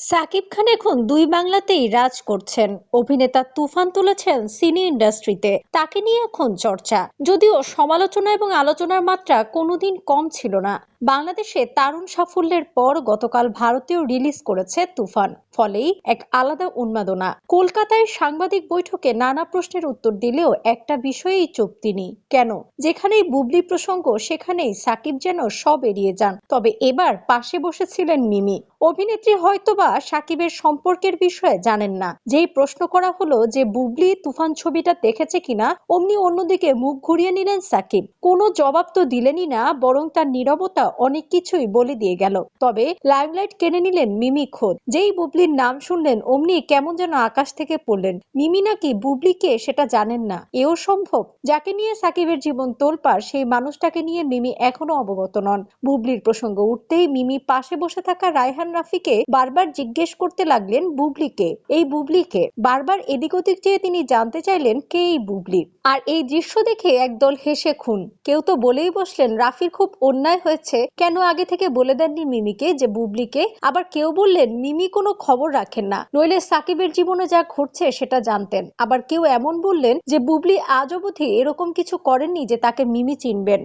সাকিব খান এখন দুই বাংলাতেই রাজ করছেন। অভিনেতা তুফান তুলেছেন সিনে ইন্ডাস্ট্রিতে। তাকে নিয়ে এখন চর্চা। যদিও সমালোচনা এবং আলোচনার মাত্রা কোনোদিন কম ছিল না। বাংলাদেশে দারুণ সাফল্যের পর গতকাল ভারতীয় রিলিজ করেছে তুফান। ফলেই এক আলাদা উন্মাদনা। কলকাতায় সাংবাদিক বৈঠকে নানা প্রশ্নের উত্তর দিলেও একটা বিষয়েই চুপ তিনি। কেন? যেখানেই বুবলি প্রসঙ্গ, সেখানেই সাকিব যেন সব এড়িয়ে যান। তবে এবার পাশে বসেছিলেন মিমি। অভিনেত্রী হয়তোবা সাকিবের সম্পর্কের বিষয়ে জানেন না। যেই প্রশ্ন করা হলো যে, বুবলি তুফান ছবিটা দেখেছে কিনা, অমনি অন্যদিকে মুখ ঘুরিয়ে নিলেন সাকিব। কোনো জবাব তো দিলেনই না, বরং তার নীরবতা অনেক কিছুই বলে দিয়ে গেল। তবে লাইমলাইট কেড়ে নিলেন মিমি খোদ। যেই বুবলির নাম শুনলেন, অমনি কেমন যেন আকাশ থেকে পড়লেন। মিমি নাকি বুবলিকে সেটা জানেন না। এও সম্ভব? যাকে নিয়ে সাকিবের জীবন তোলপাড়, সেই মানুষটাকে নিয়ে মিমি এখনও অবগত নন। বুবলির প্রসঙ্গ উঠতেই মিমি পাশে বসে থাকা রায়হান রাফিকে বারবার জিজ্ঞেস করতে লাগলেন বুবলিকে। এই বুবলিকে বারবার এদিক ওদিক চেয়ে তিনি জানতে চাইলেন কে এই বুবলি। আর এই দৃশ্য দেখে একদল হেসে খুন। কেউ তো বলেই বসলেন, রাফির খুব অন্যায় হয়েছে। কেন আগে থেকে বলে দেননি মিমিকে যে বুবলিকে? আবার কেউ বললেন, মিমি কোনো খবর রাখেন না। নইলে সাকিবের জীবনে যা ঘটছে সেটা জানতেন। আবার কেউ এমন বললেন যে বুবলি আজ অবধি এরকম কিছু করেননি যে তাকে মিমি চিনবেন।